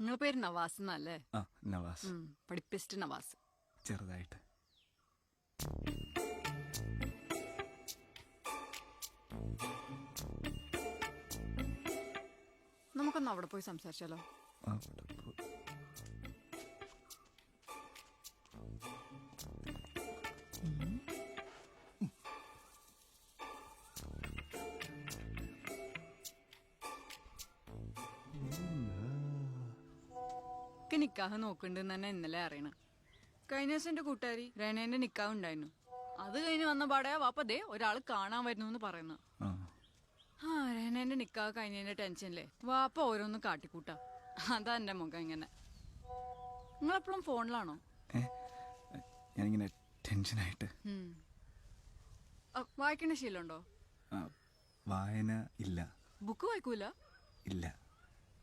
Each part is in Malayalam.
നിങ്ങളെ പേര് നവാസ് എന്നല്ലേ? ആ നവാസ്. പഠിപ്പിസ്റ്റ് നവാസ്. ചെറുതായിട്ട്. നമുക്കൊന്ന് അവിടെ പോയി സംസാരിച്ചാലോ? ആ, എനിക്ക് നിക്കാഹ് നോക്കുന്നുണ്ടെന്ന് തന്നെ ഇന്നലെ അറിയണം. കഴിഞ്ഞ ദിവസം എന്റെ കൂട്ടുകാരി രേണേന്റെ നിക്കാഹ് ഉണ്ടായിരുന്നു. അത് കഴിഞ്ഞ് വന്ന പാടെ വാപ്പ ദേ ഒരാൾ കാണാൻ വരുന്നു എന്ന് പറയുന്നു. ആ. രേണേന്റെ നിക്കാഹ് കഴിഞ്ഞതിന്റെ ടെൻഷനില്ലേ? വാപ്പ ഓരോന്ന് കാട്ടിക്കൂട്ടാ. അതാ എന്റെ മുഖം ഇങ്ങനെ. നിങ്ങളെപ്പോഴും ഫോണിലാണോ? ഞാനിങ്ങനെ ടെൻഷനായിട്ട്. വായിക്കണ ശീലമുണ്ടോ? വായന ഇല്ല. ബുക്ക് വായിക്കൂല? ഇല്ല.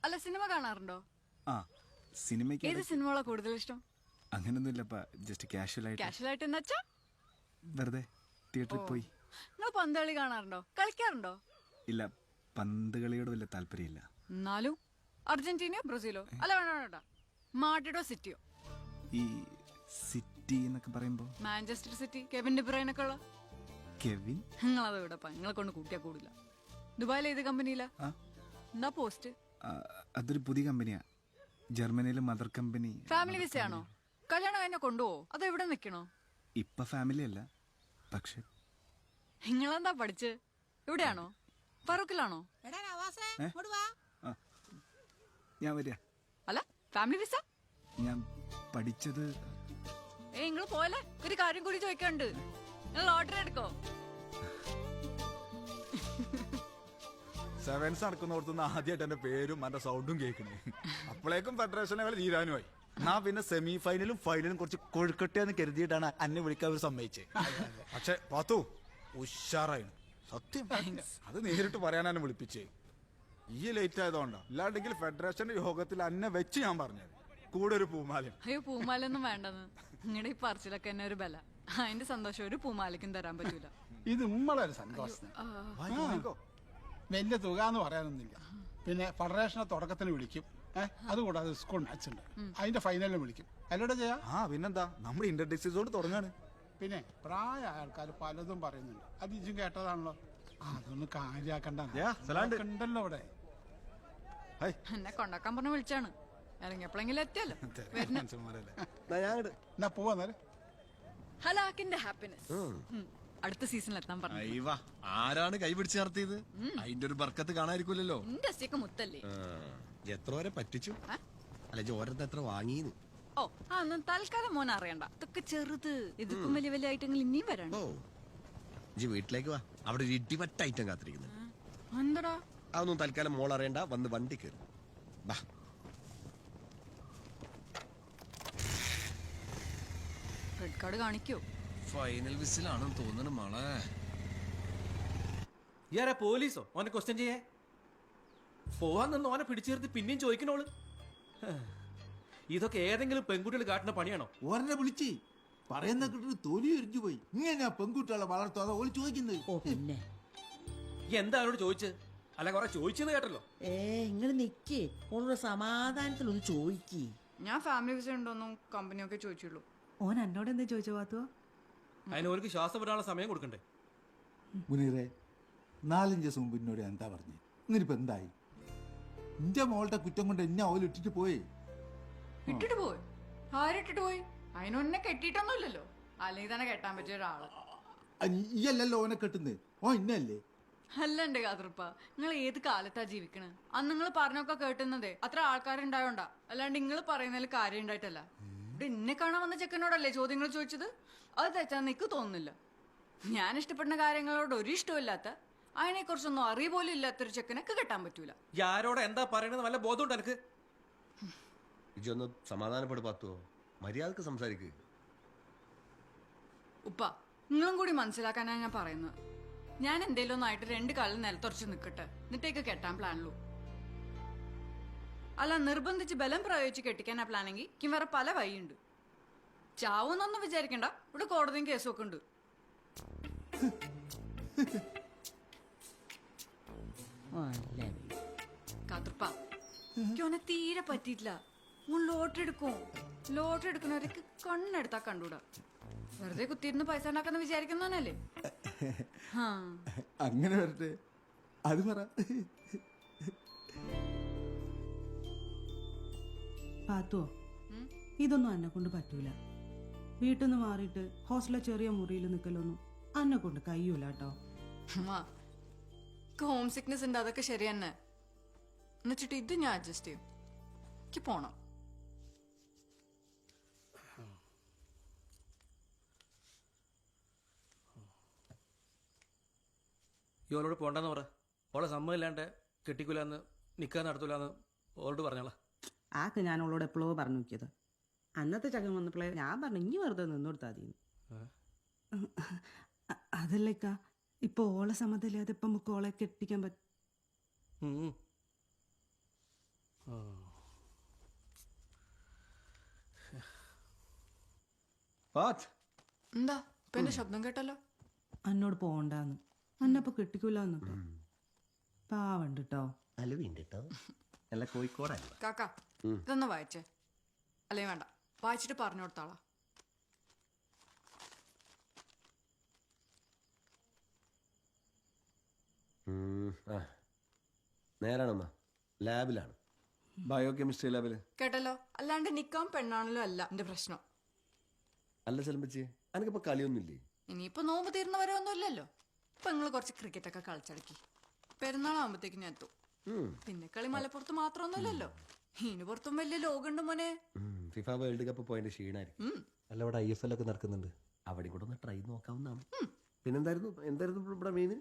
അല്ല സിനിമ കാണാറുണ്ടോ? ആ. സിനിമയ്ക്ക് ഏത് സിനിമകളാ കൂടുതൽ ഇഷ്ടം? അങ്ങനൊന്നുമില്ലപ്പ ജസ്റ്റ് കാഷ്വൽ ആയിട്ട്. കാഷ്വൽ ആയിട്ട് എന്ന് വെച്ചാ വെറുതെ തിയേറ്ററിൽ പോയി. നിങ്ങൾ പന്ത് കളി കാണാറുണ്ടോ? കളിക്കാറുണ്ടോ? ഇല്ല പന്ത് കളിയോട് വലിയ താല്പര്യമില്ല. എന്നാലും അർജന്റീനയോ ബ്രസീലോ? അല്ല വേണ്ട വേണ്ട, സിറ്റിയോ? ഈ സിറ്റി എന്നൊക്കെ പറയുമ്പോ? മാഞ്ചസ്റ്റർ സിറ്റി കെവിൻ ഡിബ്രൈനൊക്കെ ഉള്ള? കെവിൻ? നിങ്ങളത് ഇവിടെ നിങ്ങളെ കൊണ്ട് കൂട്ടിയാ കൂടില്ല. ദുബായിൽ ഏത് കമ്പനിയിലാ എന്താ പോസ്റ്റ് അതൊരു പുതിയ കമ്പനിയാ ജർമ്മനിയിലെ മദർ കമ്പനി ഫാമിലി വിസ ആണോ? കല്യാണം എന്നെ കൊണ്ടുപോവോ? അതോ ഇവിടെ നിക്കണോ ഇപ്പൊ ഫാമിലി അല്ല പക്ഷെ നിങ്ങളെന്താ പഠിച്ച്? ഇവിടെയാണോ? ഫറൂഖിലാണോ എടാ നവാസേ ഇങ്ങോട്ട് വാ. ആ, ഞാൻ വരിക അല്ല ഫാമിലി വിസ ഞാൻ പഠിച്ചത് ഏ നിങ്ങൾ പോലെ ഒരു കാര്യം കൂടി ചോദിക്കാണ്ട് നിങ്ങൾ ലോട്ടറി എടുക്കോ? സെവൻസ് നടക്കുന്നോടത്തുനിന്ന് ആദ്യമായിട്ട് എന്റെ പേരും എന്റെ സൗണ്ടും കേൾക്കണേ. അപ്പോഴേക്കും ഫെഡറേഷൻ ലെവൽ തീരാനുമായി. ഞാൻ പിന്നെ സെമി ഫൈനലും ഫൈനലും കുറച്ച് കൊഴുക്കട്ടെന്ന് കരുതിയിട്ടാണ് അന്നെ വിളിക്കാൻ അവർ സമ്മതിച്ചേ. പക്ഷെ പാത്തു ഉഷാറായിരുന്നു സത്യം. അത് നേരിട്ട് പറയാനാണ് വിളിപ്പിച്ചേ. ഈ ലേറ്റ് ആയതുകൊണ്ടാ. ഇല്ലാണ്ടെങ്കിൽ ഫെഡറേഷന്റെ യോഗത്തിൽ അന്നെ വെച്ച് ഞാൻ പറഞ്ഞത്. കൂടെ ഒരു പൂമാലയും അയ്യോ പൂമാലൊന്നും വേണ്ടെന്ന്. നിങ്ങളുടെ ഈ പറച്ചിലൊക്കെ എന്നെ ഒരു ബല. അതിന്റെ സന്തോഷം. ഒരു പൂമാലയ്ക്കും തരാൻ പറ്റൂല. ഇത് നമ്മളൊരു സന്തോഷം. വലിയ തുക എന്ന് പറയാനൊന്നുമില്ല. പിന്നെ ഫെഡറേഷനെ തുടക്കത്തിന് വിളിക്കും. ഏഹ് അതുകൂടാതെ സ്കൂൾ മാച്ച് ഉണ്ട്. അതിന്റെ ഫൈനലിലും വിളിക്കും. അല്ലോടെ ചെയ്യാം ആ പിന്നെന്താ? നമ്മുടെ ഇന്റർ ഡിസ്ട്രിക്ട്സോട് തുടങ്ങാണ്. പിന്നെ പ്രായ ആൾക്കാർ പലതും പറയുന്നുണ്ട്. അത് ഇജും കേട്ടതാണല്ലോ. അതൊന്ന് കാര്യാക്കണ്ടല്ലോ ഇവിടെ ഹൈ. എന്നെ കൊണ്ടാക്കാൻ പറഞ്ഞ് വിളിച്ചാണ്. ഇറങ്ങിയപ്പോഴെങ്കിലും എത്തിയല്ലോ. എന്നാ ഹലാക്കിന്റെ ഹാപ്പിനെസ്. അടുത്ത സീസണിൽ എത്താൻ പറഞ്ഞു. അയ്യവാ ആരാണ് കൈപിടിച്ച് നടത്തിയത്? അതിന്റെ ഒരു ബർക്കത്ത് കാണാതിരിക്കൂലല്ലോ. എന്റെ മുത്തല്ലേ? എത്ര വരെ പറ്റിച്ചു? അല്ല ജോരത്ത് എത്ര വാങ്ങിന്ന് ഓ ആ തൽക്കാലം മോൻ അറിയണ്ട. ഇതൊക്കെ ചെറുത്. ഇതിപ്പം വലിയ വലിയ ഐറ്റങ്ങൾ ഇനിയും വരാണ്ട് ഓ ജി വീട്ടിലേക്ക് വാ. അവിടെ ഒരു ഇടിവറ്റ ഐറ്റം കാത്തിരിക്കുന്നു. എന്തടാ അതൊന്നും തൽക്കാലം മോൾ അറിയണ്ട. വന്ന് വണ്ടി കയറും. ബാ റെഡ് കാർഡ് കാണിക്കോ? ഫൈനൽ വിസിലാണെന്ന് തോന്നുന്നു മോളെ. ഇയാരാ പോലീസോ? ഓനെ ക്വസ്റ്റ്യൻ ചെയ്യേ. പോവാൻ നിന്ന് ഓനെ പിടിച്ചു നിർത്തി പിന്നെയും ചോദിക്കണോൾ. ഇതൊക്കെ ഏതെങ്കിലും പെൺകുട്ടികൾ കാട്ടുന്ന പണിയാണോ? ഓരനെ വിളിച്ച്. പറയുന്ന കിട്ടിട്ട് തൊലി എരിഞ്ഞു പോയി. ഇങ്ങനെ പെൺകുട്ടികളെ വളർത്താതെ ഓൽ ചോദിക്കുന്നത്? ഓ പിന്നെ. ഈ എന്താ അവരോട് ചോദിച്ചത് അല്ല കൊറേ ചോദിച്ചെന്ന് കേട്ടല്ലോ. ഏ ഇങ്ങൾ നിക്കേ. സമാധാനത്തിൽ ഒന്ന് ചോദിക്കേ. ഞാൻ ഫാമിലി വിസ ഉണ്ടോന്നും കമ്പനിയൊക്കെ ചോദിച്ചുള്ളൂ. ഓൻ എന്നോട് എന്താ ചോദിച്ചോ പാത്തുവോ അതിന് ഓർക്ക് ശ്വാസം വിടാനുള്ള സമയം കൊടുക്കണ്ടേ? മുനീറെ നാലഞ്ച് ദിവസം മുമ്പ് എന്നോട് എന്താ പറഞ്ഞു? ഇന്നിപ്പോ എന്തായി? എന്റെ മോളുടെ കുറ്റം കൊണ്ട് എന്നെ ഓൽ ഇട്ടിട്ട് പോയി? ഇട്ടിട്ട് പോയി? ആരിട്ടിട്ട് പോയി? അതിനൊന്നെ കെട്ടിയിട്ടൊന്നുമില്ലല്ലോ. അല്ലെങ്കിൽ തന്നെ കെട്ടാൻ പറ്റിയ ഒരാൾ. ഈയല്ലല്ലോ ഓനെ കെട്ടുന്നത് ഓ ഇന്നല്ലേ? അല്ല എന്റെ കാതൃപ്പ. നിങ്ങൾ ഏത് കാലത്താ ജീവിക്കണേ? അന്ന് നിങ്ങൾ പറഞ്ഞൊക്കെ കേട്ടുന്നതേ അത്ര ആൾക്കാരുണ്ടായോണ്ടാ. അല്ലാണ്ട് നിങ്ങൾ പറയുന്നതിൽ കാര്യം ഉണ്ടായിട്ടല്ല ഇവിടെ എന്നെ കാണാൻ വന്ന ചെക്കനോടല്ലേ ചോദ്യങ്ങൾ ചോദിച്ചത്? അത് തെറ്റാന്ന് എനിക്ക് തോന്നുന്നില്ല. ഞാൻ ഇഷ്ടപ്പെടുന്ന കാര്യങ്ങളോട് ഒരു ഇഷ്ടമില്ലാത്ത അതിനെ കുറിച്ചൊന്നും അറിയ പോലും ഇല്ലാത്തൊരു ചെക്കനൊക്കെ കെട്ടാൻ പറ്റൂല. ആരോട് എന്താ പറയണത് വല്ല ബോധമുണ്ട് എനിക്ക് ഇജൊന്ന് സമാധാനപ്പെട് പാത്തോ മര്യാദയ്ക്ക് സംസാരിക്ക്. ഉപ്പ നിങ്ങളും കൂടി മനസ്സിലാക്കാനാണ് ഞാൻ പറയുന്നത്. ഞാൻ എന്തേലും ഒന്നായിട്ട് രണ്ട് കാലിൽ നിലത്തുറച്ച് നിൽക്കട്ടെ എന്നിട്ടേക്ക് കെട്ടാൻ പ്ലാനുള്ളൂ അല്ല നിർബന്ധിച്ച് ബലം പ്രയോഗിച്ച് കെട്ടിക്കാനാ പ്ലാനെങ്കിൽ കിം വേറെ പല വഴിയുണ്ട്. ചാവൂന്നൊന്നും വിചാരിക്കണ്ട. ഇവിടെ കോടതിയും കേസും ഒക്കെ ഉണ്ട്. അല്ലേ കാതൃപ്പ എനിക്ക് തീരെ പറ്റിയിട്ടില്ല. ഓൻ ലോട്ടറി എടുക്കും ലോട്ടറി എടുക്കുന്നവരൊക്കെ കണ്ണെടുത്താ കണ്ടൂടാ. വെറുതെ കുത്തിയിരുന്ന് പൈസ ഉണ്ടാക്കുന്ന വിചാരിക്കുന്നവനല്ലേ? അങ്ങനെ വരട്ടെ. അത് പറ. പാത്തുവോ? ഇതൊന്നും അന്നെ കൊണ്ട് പറ്റൂല. വീട്ടിൽ നിന്ന് മാറിയിട്ട് ഹോസ്റ്റലിലെ ചെറിയ മുറിയിൽ നിൽക്കലൊന്നും അന്നെ കൊണ്ട് കഴിയൂല കേട്ടോ ഹോം സിക്നസ് ഉണ്ട് അതൊക്കെ ശരി തന്നെ എന്നുവെച്ചിട്ട് ഇത് ഞാൻ അഡ്ജസ്റ്റ് ചെയ്യും. എനിക്ക് പോണം. ഇവളോട് പോണ്ടെന്ന് പറ. ഓളെ സമ്മതമില്ലാണ്ട് കെട്ടിക്കൂലെന്ന് നിൽക്കാൻ നടത്തൂലെന്ന് ഓളോട് പറഞ്ഞോളാം. ആക്ക് ഞാൻ അവളോട് എപ്പോഴോ പറഞ്ഞു നോക്കിയത്. അന്നത്തെ ചകൻ വന്നപ്പോഴേ ഞാൻ പറഞ്ഞു ഇനി വെറുതെ നിന്ന് കൊടുത്താൽ മതി. അതല്ലേക്ക ഇപ്പൊ ഓളെ സമ്മതമില്ലാതെ ഇപ്പൊ നമുക്ക് ഓളെ കെട്ടിക്കാൻ പറ്റും എന്താ? പിന്നെ ശബ്ദം കേട്ടല്ലോ? എന്നോട് പോണ്ടാന്ന്. അന്നപ്പൊ കെട്ടിക്കൂല എന്നിട്ടോ പാവണ്ട് കേട്ടോ അലുവിണ്ടോ അല്ല കോഴിക്കോടല്ല കാക്ക ഇതൊന്ന് വായിച്ചേ അല്ലേ വേണ്ട. വായിച്ചിട്ട് പറഞ്ഞു കൊടുത്താളാ. നേരാണമ്മ. ലാബിലാണ്. ബയോ കെമിസ്ട്രി ലാബിൽ. കേട്ടല്ലോ? അല്ലാണ്ട് നിക്കാൻ പെണ്ണാണല്ലോ അല്ല എന്റെ പ്രശ്നം. അല്ല ചെലമ്പച്ചി എനിക്കിപ്പോ കളിയൊന്നുമില്ലേ? ഇനിയിപ്പോ നോമ്പ് തീർന്നവരോ ഒന്നും ഇല്ലല്ലോ ഇപ്പൊ നിങ്ങൾ കുറച്ച് ക്രിക്കറ്റ് ഒക്കെ കളിച്ചടക്കി. പെരുന്നാളാകുമ്പോഴത്തേക്ക് ഞാൻ എത്തും. പിന്നെ കളി മലപ്പുറത്ത് മാത്രമൊന്നുമല്ലല്ലോ. ഇനി പുറത്തും വലിയ ലോകമുണ്ട് മോനെ. ഫിഫ വേൾഡ് കപ്പ് പോയിന്റ് ക്ഷീണായിരിക്കും. അല്ല ഇവിടെ ഐ എഫ് എൽ ഒക്കെ നടക്കുന്നുണ്ട്. അവിടെ കൂടെ ഒന്ന് ട്രൈ നോക്കാവുന്നതാണ്. പിന്നെന്തായിരുന്നു? എന്തായിരുന്നു ഇവിടെ മീന്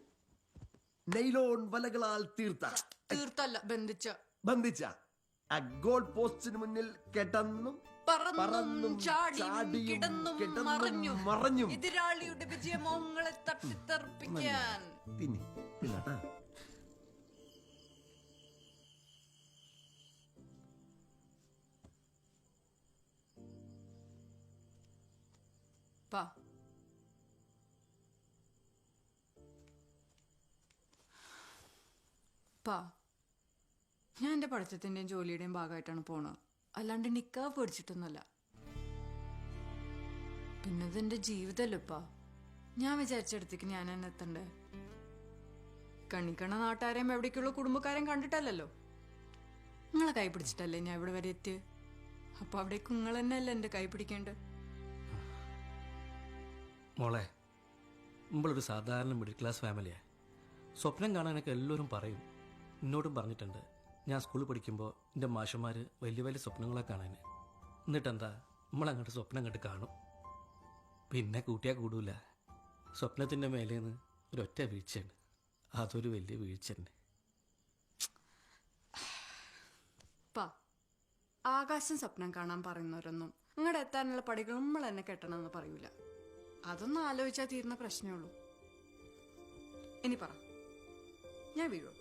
നൈലോൺ വലകളാൽ തീർത്ത. തീർത്തല്ല ബന്ധിച്ച. ബന്ധിച്ച. ആ ഗോൾ പോസ്റ്റിന് മുന്നിൽ കെട്ടന്നും പറന്നും ചാടിയും കിടന്നും മറിഞ്ഞും. മറഞ്ഞും. എതിരാളിയുടെ വിജയമോഹങ്ങളെ തട്ടിത്തെറിപ്പിക്കാൻ. പിന്നെ ഇല്ലാട്ടാ പാ. പാ. ഞാൻ എന്റെ പഠിത്തത്തിന്റെയും ജോലിയുടെയും ഭാഗമായിട്ടാണ് പോണത്. അല്ലാണ്ട് നിക്കാ പേടിച്ചിട്ടൊന്നുമല്ല. പിന്നെ ഇതെന്റെ ജീവിതമല്ലോ ഇപ്പാ? ഞാൻ വിചാരിച്ചെടുത്തേക്ക് ഞാൻ എന്നെ എത്തണ്ടേ? കണിക്കണ നാട്ടുകാരെയും എവിടേക്കുള്ള കുടുംബക്കാരെയും കണ്ടിട്ടല്ലല്ലോ? നിങ്ങളെ കൈ പിടിച്ചിട്ടല്ലേ ഞാൻ ഇവിടെ വരെ എത്തിയത് അപ്പൊ അവിടേക്ക് നിങ്ങൾ തന്നെയല്ലേ എന്റെ കൈ പിടിക്കേണ്ടത്? മോളെ നമ്മളൊരു സാധാരണ മിഡിൽ ക്ലാസ് ഫാമിലിയാണ് സ്വപ്നം കാണാനൊക്കെ എല്ലാവരും പറയും. എന്നോടും പറഞ്ഞിട്ടുണ്ട് ഞാൻ സ്കൂളിൽ പഠിക്കുമ്പോൾ എന്റെ മാഷന്മാർ വലിയ വലിയ സ്വപ്നങ്ങളെ കാണാൻ എന്നിട്ടെന്താ നമ്മളങ്ങോട്ട് സ്വപ്നം കണ്ട് കാണും. പിന്നെ കൂട്ടിയാൽ കൂടൂല. സ്വപ്നത്തിന്റെ മേലേന്ന് ഒരൊറ്റ വീഴ്ചയാണ് അതൊരു വലിയ വീഴ്ച തന്നെ ആകാശം സ്വപ്നം കാണാൻ പറയുന്നവരൊന്നും നിങ്ങളുടെ എത്താനുള്ള പടികൾ നമ്മൾ തന്നെ കെട്ടണമെന്ന് പറയൂല. അതൊന്നും ആലോചിച്ചാൽ തീരുന്ന പ്രശ്നമേ ഉള്ളൂ. ഇനി പറ. ഞാൻ വീഴോ